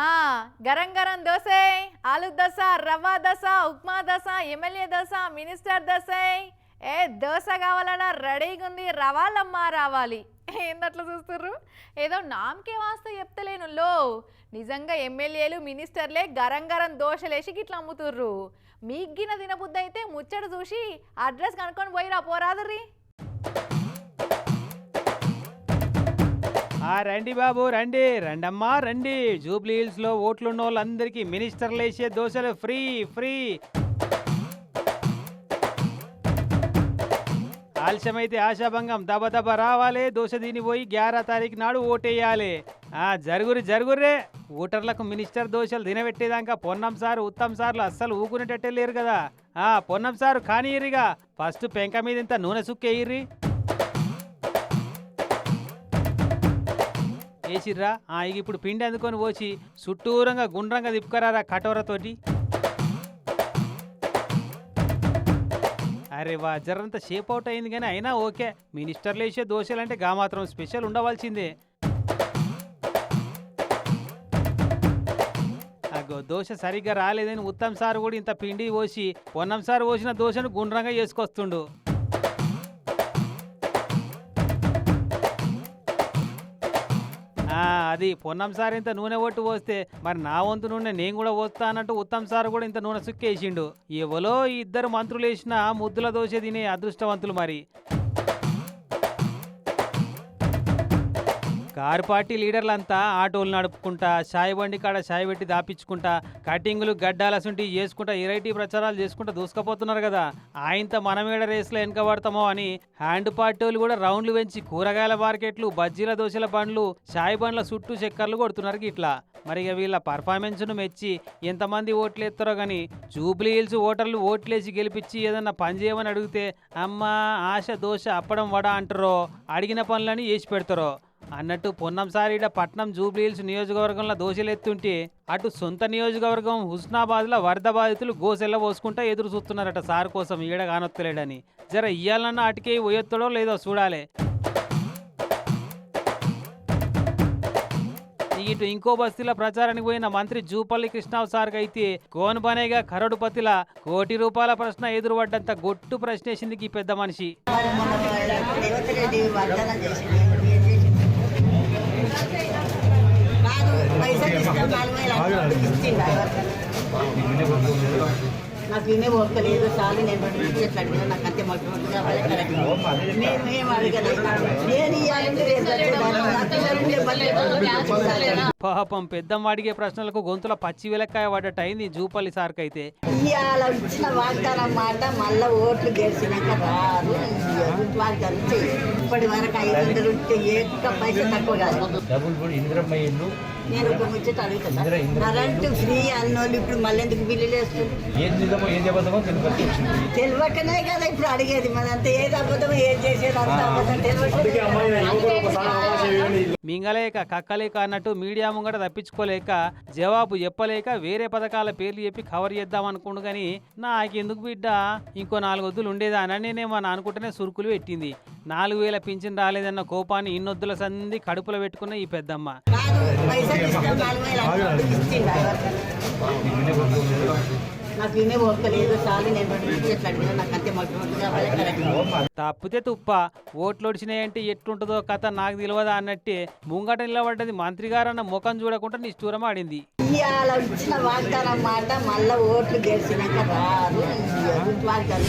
ఆ గరం గరం దోశ ఆలు దోశ రవ్వ దోశ ఉప్మా దోశ ఎమ్మెల్యే దోశ మినిస్టర్ దోశ ఏ దోశ కావాలన్నా రెడీగా ఉంది రవాలమ్మా రావాలి. ఏందట్లా చూస్తుర్రు? ఏదో నామకే వాస్త చెప్తలేను లో. నిజంగా ఎమ్మెల్యేలు మినిస్టర్లే గరం గరం దోశలేసి గిట్లా అమ్ముతుర్రు. మీగ్గిన తినబుద్ధి అయితే ముచ్చట చూసి అడ్రస్ కనుక్కొని పోయిరా పోరాదుర్రీ. ఆ రండి బాబు రండి. రండమ్మా రండి. జూబ్లీ హిల్స్లో ఓట్లున్న వాళ్ళందరికీ మినిస్టర్లు వేసే దోశలు ఫ్రీ ఫ్రీ. ఆలస్యమైతే ఆశాభంగం. దబ దబ రావాలి దోశ దీని పోయి గ్యారా తారీఖు నాడు ఓటేయాలి. ఆ జరుగురి జరుగురే ఓటర్లకు మినిస్టర్ దోశలు తినబెట్టేదాకా పొన్నం సార్ ఉత్తమ్ సార్లు అస్సలు ఊకునేటట్టే లేరు కదా. ఆ పొన్నం సారు కానీయరిగా. ఫస్ట్ పెంక మీద ఇంత నూనె సుక్కేయిర్రి. వేసిర్రా? ఆ ఇక ఇప్పుడు పిండి అందుకొని పోసి చుట్టూరంగా గుండ్రంగా తిప్పుకరారా కటోరతోటి? అరే వా జరంత షేప్ అవుట్ అయింది కానీ అయినా ఓకే. మినిస్టర్లు వేసే దోశలు అంటే గా మాత్రం స్పెషల్ ఉండవలసిందే. అగో దోశ సరిగ్గా రాలేదని ఉత్తమ్ సార్ కూడా ఇంత పిండి పోసి పొన్నం సార్ పోసిన దోశను గుండ్రంగా చేసుకొస్తుండు. అది పొన్నం సార్ ఇంత నూనె ఒట్టు పోస్తే మరి నా వంతు నూనె నేను కూడా పోస్తా అన్నట్టు ఉత్తమ్ సార్ కూడా ఇంత నూనె సుక్కేసిండు. ఎవలో ఈ ఇద్దరు మంత్రులు వేసిన ముద్దుల దోశ తినే అదృష్టవంతులు మరి. కారు పార్టీ లీడర్లంతా ఆటోలు నడుపుకుంటా సాయి బండి కాడ సాయి పెట్టి దాపించుకుంటా కటింగులు గడ్డాలసుంటి చేసుకుంటా ఇరైటీ ప్రచారాలు చేసుకుంటా దూసుకుపోతున్నారు కదా. ఆయంత మనమేడ రేసులో వెనకబడతామో అని హ్యాండ్ పార్టీలు కూడా రౌండ్లు పెంచి కూరగాయల మార్కెట్లు బజ్జీల దోశల బండ్లు సాయి బండ్ల చుట్టూ చక్కర్లు కొడుతున్నారు ఇట్లా మరి ఇక వీళ్ళ పర్ఫార్మెన్స్ను మెచ్చి ఎంతమంది ఓట్లు ఎత్తారో కానీ జూబ్లీ హిల్స్ ఓటర్లు ఓట్లేసి గెలిపించి ఏదన్నా పని చేయమని అడిగితే అమ్మ ఆశ దోశ అప్పడం వడ అంటారో అడిగిన పనులని చేసి పెడతారో. అన్నట్టు పొన్నం సారీడ పట్నం జూబ్లీహిల్స్ నియోజకవర్గంలో దోశలు ఎత్తుంటే అటు సొంత నియోజకవర్గం హుస్నాబాద్లో వరద బాధితులు గోసెల్ల పోసుకుంటా ఎదురు చూస్తున్నారట సార్ కోసం ఈడ కానొత్తలేడని. జర ఇయ్యాలన్న అటుకే పోయొత్తడో లేదో చూడాలి. ఇటు ఇంకో బస్తీల ప్రచారానికి పోయిన మంత్రి జూపల్లి కృష్ణావు సార్కి అయితే కోన్బనేగా కరడుపతిల కోటి రూపాయల ప్రశ్న ఎదురుపడ్డంత గొట్టు ప్రశ్నేసింది ఈ పెద్ద మనిషి. నాకు వేల ఐదు లేదు నాకు చాలు నేను రెండు నిమిషాలు అడిగినా నాకు అంతే మొట్టమొదటి నేను ఏం అడగలేదు. నేను ఇవ్వాలంటే పాపం పెద్దమ్మ అడిగే ప్రశ్నలకు గొంతుల పచ్చి వెలక్కాయ పడ్డట్టు అయింది జూపల్లి సార్కి అయితే ఇవాళ ఇచ్చిన వాగ్దానం మాట మళ్ళా ఓట్లు గెలిచినాక రాదు. ఇయ్యరు. వాగ్దానం చెయ్యరు ఇప్పటి వరకు ఐదు వందలు ఉంటే ఏక పైసలు తక్కువ కాదు. డబుల్ కూడా ఇందిరమ్మ ఇల్లు. నేను ఒక ముచ్చట అడుగుతున్నా కరెంటు ఫ్రీ అన్నోళ్ళు ఇప్పుడు మళ్ళీ ఎందుకు బిల్లులు తెలియకనే కదా ఇప్పుడు అడిగేది. మనంతా ఏది అబద్ధం ఏది చేసేది అంత అబద్ధం తెలియక మింగలేక కక్కలేక అన్నట్టు మీడియా ముంగట తప్పించుకోలేక జవాబు చెప్పలేక వేరే పథకాల పేర్లు చెప్పి కవర్ చేద్దాం అనుకుండు కానీ నాకెందుకు బిడ్డ? ఇంకో నాలుగు వద్దులు ఉండేదా అని నేనేమో అనుకుంటేనే సురుకులు పెట్టింది. నాలుగు వేల పింఛన్ రాలేదన్న కోపాన్ని ఇన్నొద్దుల సంది కడుపులో పెట్టుకున్న ఈ పెద్దమ్మ. కాదు పైసలు ఇస్తే నాలుగు వేల ఐదు వందలు ఇచ్చిండు ఎవరికైనా. నాకు ఇనే ఓర్కలేదు చాలు నేను రెండు నిమిషాలు అడిగినా నాకు అంతే మొట్టమొదటి కావాలి కరెక్ట్ తప్పితే తుప్ప ఎట్లుంటుందో కథ నాకు తెలియదా అన్నట్టే ముంగట నిలబడ్డది మంత్రి గారన్న ముఖం చూడకుండా నిష్ఠూరం ఆడింది ఇవాళ ఇచ్చిన వాగ్దానం మాట మళ్ళా ఓట్లు గెలిచినాక రాదు. వాగ్దానం